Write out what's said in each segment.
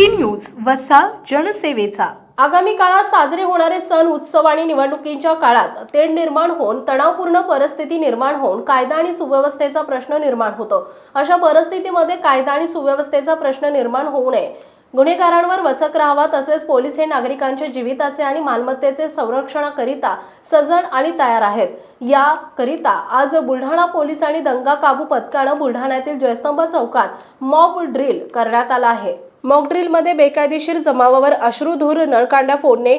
City news वसा जनसेवेचा. आगामी काळात साजरे होणारे सण उत्सव आणि निवडणुकींच्या काळात तेढ निर्माण होऊन तणावपूर्ण परिस्थिती निर्माण होऊन कायदा आणि सुव्यवस्थेचा प्रश्न निर्माण होतो. अशा परिस्थितीमध्ये कायदा आणि सुव्यवस्थेचा प्रश्न निर्माण होऊ नये. गुन्हेगारांवर वचक राहावा तसेच पोलीस हे नागरिकांच्या जीविताचे आणि मालमत्तेचे संरक्षणाकरिता सजन आणि तयार आहेत. याकरिता आज बुलढाणा पोलीस आणि दंगा काबू पथकानं बुलढाण्यातील जयस्तंभ चौकात मॉक ड्रिल करण्यात आला आहे. मॉक ड्रिलमध्ये बेकायदेशीर जमावावर अश्रुधूर नळकांड्या फोडणे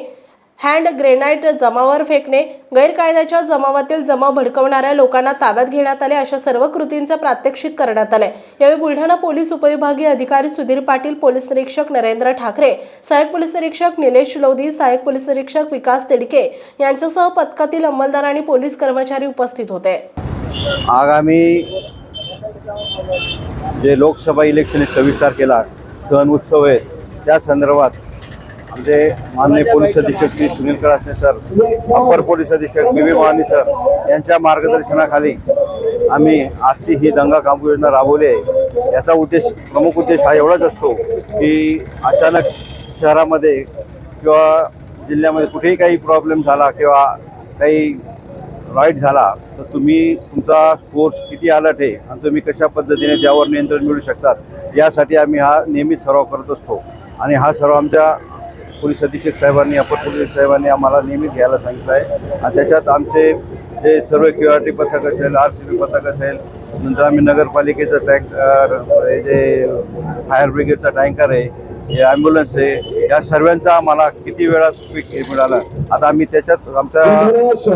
हँड ग्रेनाईट जमावावर फेकणे गैरकायद्याच्या जमावातील जमाव भडकवणाऱ्या लोकांना ताब्यात घेण्यात आले अशा सर्व कृतींचे प्रात्यक्षिक करण्यात आले यावेळी बुलढाणा पोलीस उपविभागीय अधिकारी सुधीर पाटील पोलीस निरीक्षक नरेंद्र ठाकरे सहाय्यक पोलीस निरीक्षक निलेश लोधी सहाय्यक पोलीस निरीक्षक विकास तिडके यांच्यासह पथकातील अंमलदार आणि पोलीस कर्मचारी उपस्थित होते. आगामी जे लोकसभा इलेक्शन सव्वीस तारखेला सण उत्सव आहे. त्या संदर्भात आमचे माननीय पोलीस अधीक्षक Shri Sunil Kalasane sir upper police अधीक्षक बी व्ही महानी सर यांच्या मार्गदर्शनाखाली आम्ही आजची ही दंगा काबू योजना राबवली आहे. याचा उद्देश प्रमुख उद्देश हा एवढाच असतो की अचानक शहरामध्ये किंवा जिल्ह्यामध्ये कुठेही काही प्रॉब्लेम झाला किंवा काही राईट झाला तर तुम्ही तुमचा कोर्स किती अलर्ट आहे आणि तुम्ही कशा पद्धतीने त्यावर नियंत्रण मिळू शकतात यासाठी आम्ही हा नियमित सराव करत असतो. आणि हा सराव आमच्या पोलीस अधीक्षक साहेबांनी अपर पोलीस साहेबांनी आम्हाला नियमित घ्यायला सांगितलं आहे. आणि त्याच्यात आमचे जे सर्व क्यू आर टी पथक असेल आर सी बी पथक असेल नंतर आम्ही नगरपालिकेचं टँकर हे जे फायर ब्रिगेडचा टँकर आहे हे ॲम्ब्युलन्स आहे या सर्वांचा आम्हाला किती वेळात पीक हे मिळालं? आता आम्ही त्याच्यात आमच्या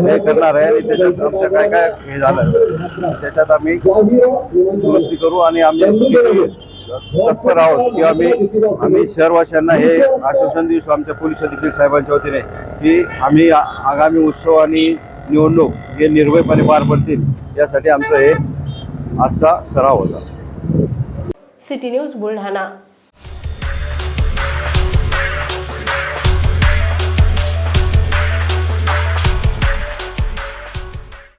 हे करणार आहे आणि त्याच्यात आमचं काय काय हे झालं? त्याच्यात आम्ही दुरुस्ती करू आणि आम्ही तत्पर आहोत की आम्ही आम्ही शहरवाशांना हे आश्वासन देऊ आमच्या पोलीस अधीक्षक साहेबांच्या वतीने की आम्ही आगामी उत्सव आणि निवडणूक हे निर्भयपणे पार पडतील. यासाठी आमचं हे आजचा सराव होता. City news Buldhana.